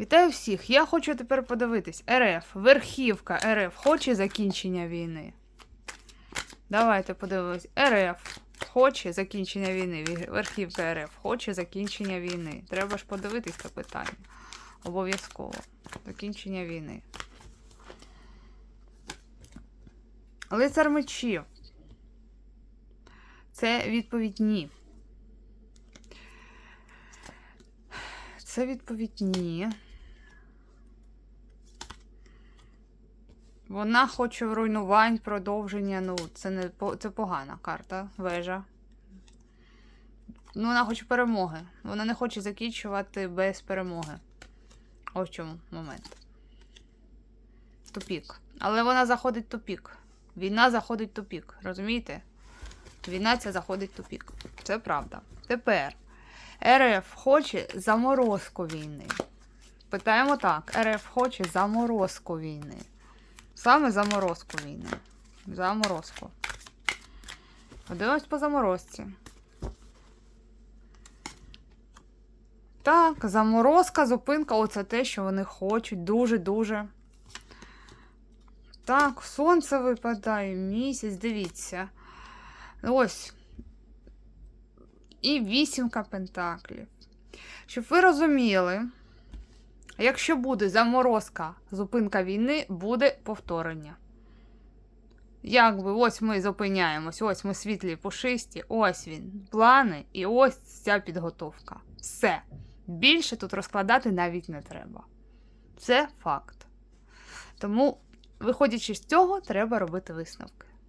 Вітаю всіх! Я хочу тепер подивитись. РФ, верхівка РФ хоче закінчення війни. Давайте подивимось. РФ хоче закінчення війни. Верхівка РФ хоче закінчення війни. Треба ж подивитись це питання. Обов'язково. Закінчення війни. Лицар мечів. Це відповідь ні. Це відповідь ні. Вона хоче руйнувань, продовження. Ну, це не це погана карта, вежа. Ну, вона хоче перемоги. Вона не хоче закінчувати без перемоги. Ось чому момент. Тупік. Але вона заходить тупік. Війна заходить тупік. Розумієте? Війна ця заходить тупік. Це правда. Тепер. РФ хоче заморозку війни. Питаємо так: РФ хоче заморозку війни. Саме заморозку війни. Заморозку. Подивимось по заморозці. Так, заморозка, зупинка оце те, що вони хочуть. Дуже-дуже. Так, сонце випадає, місяць, дивіться. Ось. І вісімка пентаклів. Щоб ви розуміли, якщо буде заморозка, зупинка війни, буде повторення. Якби ось ми зупиняємось, ось ми світлі пушисті, ось він, плани, і ось ця підготовка. Все. Більше тут розкладати навіть не треба. Це факт. Тому, виходячи з цього, треба робити висновки.